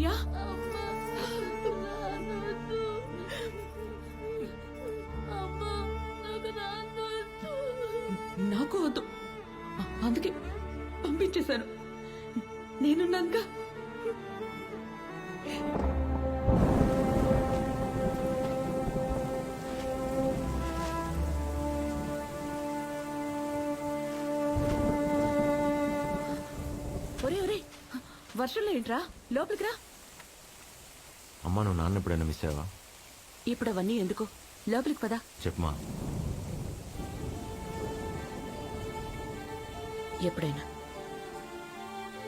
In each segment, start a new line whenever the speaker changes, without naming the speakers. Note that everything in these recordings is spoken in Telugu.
సూర్య? నాకు వద్దు. అందుకే పంపించేశాను. నేనున్నాక ఒరే ఒరే వర్షంలో ఏంట్రా? లోపలికి రా.
అమ్మా నువ్వు నాన్న ఎప్పుడైనా మిస్ అయ్యావా?
ఇప్పుడు అవన్నీ ఎందుకు? లోపలికి పదా.
చెప్పమా
ఎప్పుడైనా.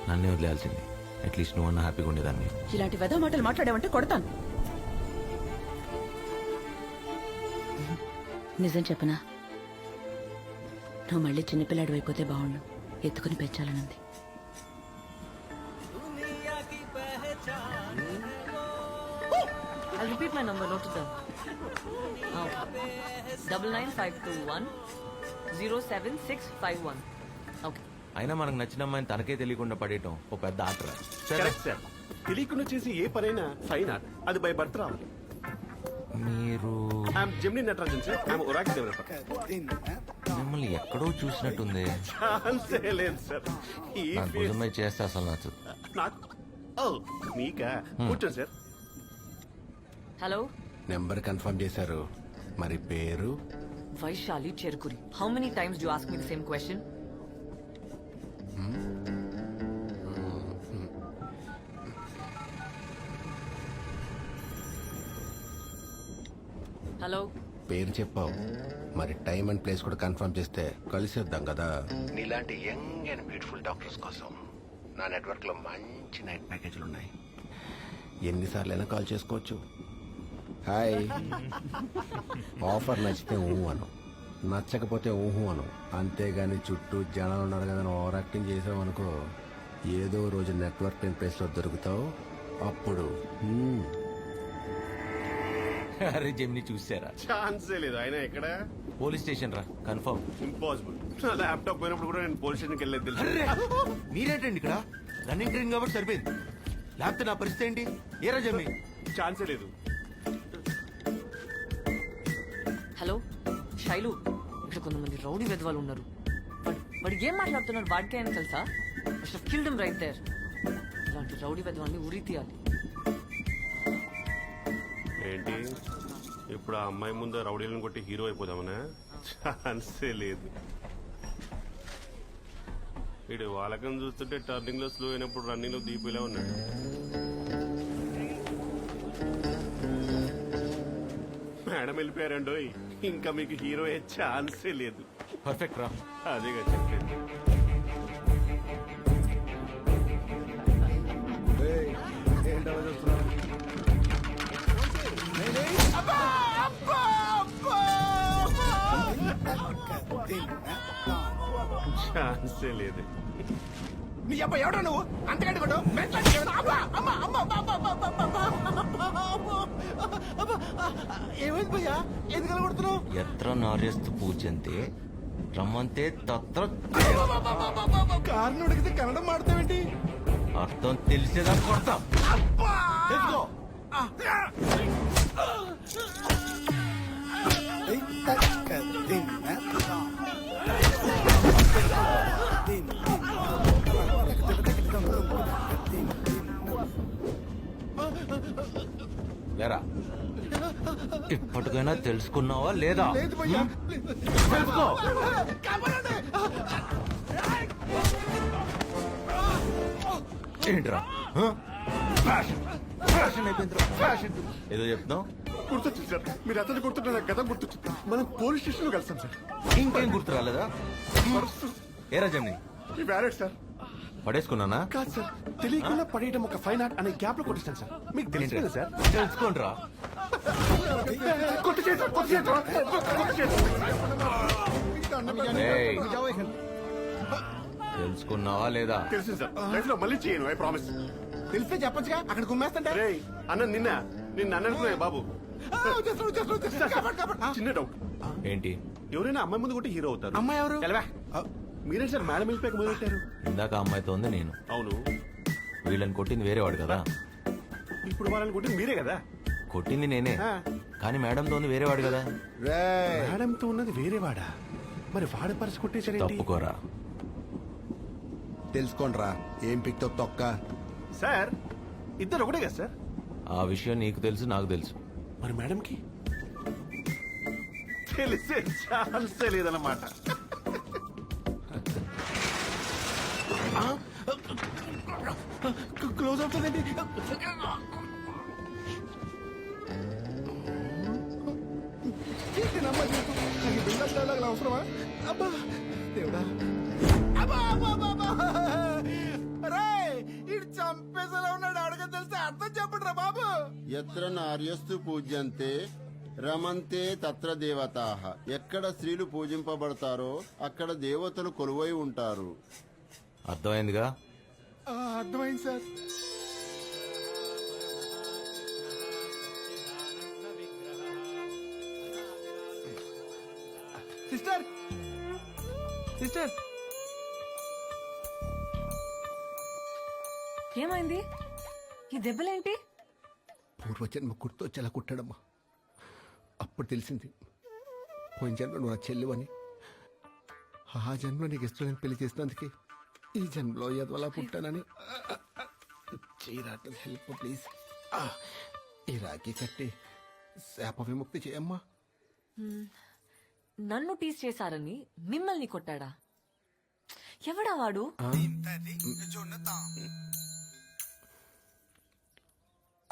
నన్నే వదిలేయాల్సింది. అట్లీస్ట్ నువ్వు అన్న హ్యాపీగా ఉండేదాన్ని.
ఇలాంటి వెధ మాటలు మాట్లాడావంటే కొడతాను. నిజం చెప్పనా? నువ్వు మళ్ళీ చిన్నపిల్లాడు అయిపోతే బాగుండు. ఎత్తుకుని పెంచాలనుంది.
I'll repeat my number, note it down. Double nine five two one zero seven six five one. Okay.
అయినా మనకు నచ్చిన అమ్మాయిని తనకే తెలియకుండా పడేయటం ఓ పెద్ద ఆటరా సరే.
కరెక్ట్ సార్ తెలియకుండా చేసి ఏ పనైనా ఫైన్ ఆర్ట్ అది బై బర్త్ రావాలి.
మీరు
I'm Gemini Natarajan sir I'm Oracle developer
మిమ్మల్ని ఎక్కడో చూసినట్టుంది.
ఛాన్సే లేదు సార్ ఈ
నా
face-
చేస్తే అసలు నచ్చదు.
నాకు ఓ మీకా? కూర్చోండి సార్
Hello?
నెంబర్ కన్ఫర్మ్ చేశారు. మరి పేరు?
Cherkuri. How many times do you ask me the same question? Hello
పేరు చెప్పావు. మరి టైం అండ్ ప్లేస్ కూడా కన్ఫర్మ్ చేస్తే కలిసేద్దాం కదా. నీలాంటి యంగ్ అండ్ బ్యూటిఫుల్ డాక్టర్స్ కోసం నా నెట్వర్క్లో మంచి నైట్ ప్యాకేజీలు ఉన్నాయి ఎన్నిసార్లు అయినా కాల్ చేసుకోవచ్చు. హాయ్. ఆఫర్ నచ్చితే ఊహు అను. నచ్చకపోతే ఊహు అను. అంతేగాని చుట్టూ జనాలు ఉన్నారు కదా ఓవర్ యాక్టింగ్ చేసావు ఏదో రోజు నెట్వర్క్ అండ్ ప్లేస్లో దొరుకుతావు. అప్పుడు
అరే జెమిని చూసారా?
ఛాన్సే లేదు. ఆయన ఎక్కడ?
పోలీస్ స్టేషన్ రా. కన్ఫర్మ్.
ఇంపాసిబుల్. నా ల్యాప్టాప్ పోయినప్పుడు కూడా నేను పోలీస్ స్టేషన్కి వెళ్ళలేదు తెలుసు.
మీరేంటండి ఇక్కడ? రన్నింగ్ ట్రైన్ కాబట్టి సరిపోయింది. లేకపోతే నా పరిస్థితి ఏంటి? ఏరా జమ్మి
ఛాన్సే లేదు.
శైలు. ఇక్కడ కొంతమంది రౌడీ వెధవాలు ఉన్నారు. వాడు ఏం మాట్లాడుతున్నారు వాడికే అని తెలుసా? కిల్డమ్ రైట్ దేర్ ఇలాంటి రౌడీ వెధవాన్ని ఉరి తీయాలి
ఏంటి? ఇప్పుడు ఆ అమ్మాయి ముందు రౌడీలను కొట్టి హీరో అయిపోదామనా? ఛాన్సే లేదు. వీడు వాళ్ళకని చూస్తుంటే టర్నింగ్లో స్లో అయినప్పుడు రన్నింగ్లో దీపిలా ఉన్నాడు. మేడం వెళ్ళిపోయారండోయ్. ఇంకా మీకు హీరో అయ్యే ఛాన్సే లేదు.
పర్ఫెక్ట్ రా.
అదేగా చెప్పలేదు ఛాన్సే లేదు.
నీ అబ్బా ఎవడో నువ్వు? అంతకంటే కొట్టు. అబ్బా అమ్మా అమ్మ ఏమైంది భయ్యా? ఎందుకు కొడుతున్నావు?
ఎత్ర నార్యస్తు పూజ్యంతే రమ్మంతే తత్ర
కారుని ఉడికితే కన్నడం మాడతావేంటి?
అర్థం తెలిసేదా కొడతాం. తెలుసుకో లేరా ఇప్పటికైనా తెలుసుకున్నావా లేదా? తెలుసుకో. ఏంట్రా? ఫ్యాషన్. ఫ్యాషన్ అయిపోయిందిరా. ఫ్యాషన్. ఏదో చెప్తున్నావు?
గుర్తొచ్చింది సార్. మీరు అతను గుర్తుంటే నాకు గత గుర్తొచ్చింది. మనం పోలీస్ స్టేషన్లో కలిసాం సార్.
ఇంకేం గుర్తు రాలేదా? ఏరా జమ్ని?
ఈ సార్.
పడేసుకున్నానా?
కాదు సార్ తెలియకుండా పడేయడం ఒక ఫైన్ ఆర్ట్ అనే గ్యాప్లో కొట్టిస్తాను సార్. మీకు తెలిసి కదా సార్?
తెలుసుకోండిరా.
కొట్టు చేసి కొట్టు
ఏయ్, తెలుసుకున్నావా లేదా?
తెలిసింది సార్. లైఫ్లో మళ్ళీ చేయను ఐ ప్రామిస్
తెలిస్తే చెప్పొచ్చుగా? అక్కడ గుమ్మేస్తుంటే?
రే అన్న నిన్న నిన్న అన్ననుకున్నా బాబు? చిన్న డౌట్
ఏంటి?
ఎవరైనా అమ్మాయి ముందు కొట్టి హీరో అవుతారు.
అమ్మాయి ఎవరు?
ఎలవా. మీరే సార్ మేడం వెళ్ళిపోయాక మొదలెట్టారు?
ఇందాక ఆ అమ్మాయితో ఉంది నేను.
అవును.
వీళ్ళని కొట్టింది వేరేవాడు కదా.
ఇప్పుడు వాళ్ళని కొట్టింది మీరే కదా?
కొట్టింది నేనే.
ఆ.
కానీ మేడంతో ఉంది వేరేవాడు కదా.
రే
మేడంతో ఉన్నది వేరే వాడా? మరి వాడ పరిచి కొట్టేశారేంటి?
తప్పుకోరా.
తెలుసుకోండిరా ఏం పిక్తో తొక్క?
సార్ ఇద్దరు ఒకటే కదా సార్?
ఆ విషయం నీకు తెలుసు నాకు తెలుసు.
మరి మేడంకి? తెలిసే ఛాన్సే లేదన్నమాట. క్లోజ్ అవుతుందండి
అవసరమా అబ్బా దేవుడా అబ్బా అబ్బా అబ్బా, ఉన్నాడు అడగ తెలిస్తే అర్థం చెప్పండి రా బాబు
ఎత్ర నార్యస్తు పూజ్యంతే రమంతే తత్ర దేవతాహ ఎక్కడ స్త్రీలు పూజింపబడతారో అక్కడ దేవతలు కొలువై ఉంటారు.
అర్థమైందిగా?
ఆ, అర్థమైంది సార్. సిస్టర్! సిస్టర్!
ఏమైంది? ఈ దెబ్బలేంటి?
పూర్వజన్మ గుర్తొచ్చేలా కుట్టాడమ్మా. అప్పుడు తెలిసింది. పోయిన జన్మ నువ్వు నా చెల్లివని. ఆ జన్మలో నీకు ఇష్టం పెళ్ళి చేసినందుకే ఈ జన్మలో ఎదవలా పుట్టానని. చేయరాట్లేదు హెల్ప్ ప్లీజ్ ఈ రాఖీ కట్టి శాప విముక్తి చేయమ్మా.
నన్ను టీస్ చేశారని మిమ్మల్ని కొట్టాడా? ఎవడా వాడు?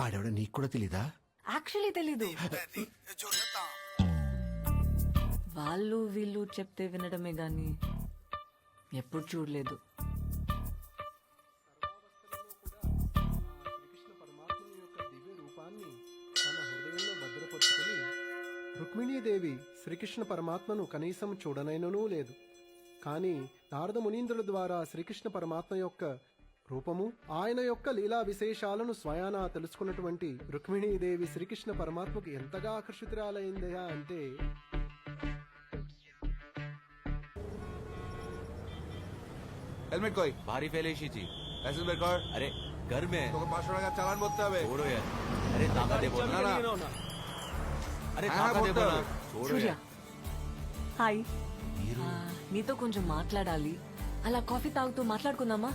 ఆడవిడ నీకు కూడా తెలీదా?
యాక్చువల్లీ తెలీదు. వాళ్ళు వీళ్ళు చెప్తే వినడమే గాని ఎప్పుడు చూడలేదు.
రుక్మిణీదేవి శ్రీకృష్ణ పరమాత్మను కనీసం చూడనైననూ లేదు కానీ నారద మునీంద్రుల ద్వారా శ్రీకృష్ణ పరమాత్మ యొక్క రూపము ఆయన యొక్క లీలా విశేషాలను స్వయానా తెలుసుకున్నటువంటి రుక్మిణీదేవి శ్రీకృష్ణ పరమాత్మకు ఎంతగా ఆకర్షితురాలైందయా అంటే
हेलमेट कोई
भारी फैलेशी थी
लाइसेंस रिकॉर्ड
अरे घर में है
तो पाँच का चालान बोलते हैं
छोड़ो यार अरे ताका दे बोला
ना
సూర్య. హాయ్. నీతో కొంచెం మాట్లాడాలి. అలా కాఫీ తాగుతూ మాట్లాడుకుందామా?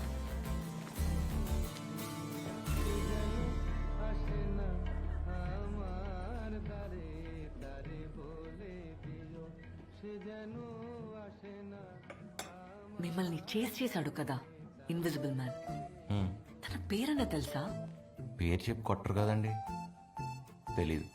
మిమ్మల్ని చేసి చేశాడు కదా ఇన్విజిబుల్ మ్యాన్
హ్మ్.
తన పేరన్న తెలుసా?
పేరు చెప్పి కొట్టరు కదండి. తెలీదు.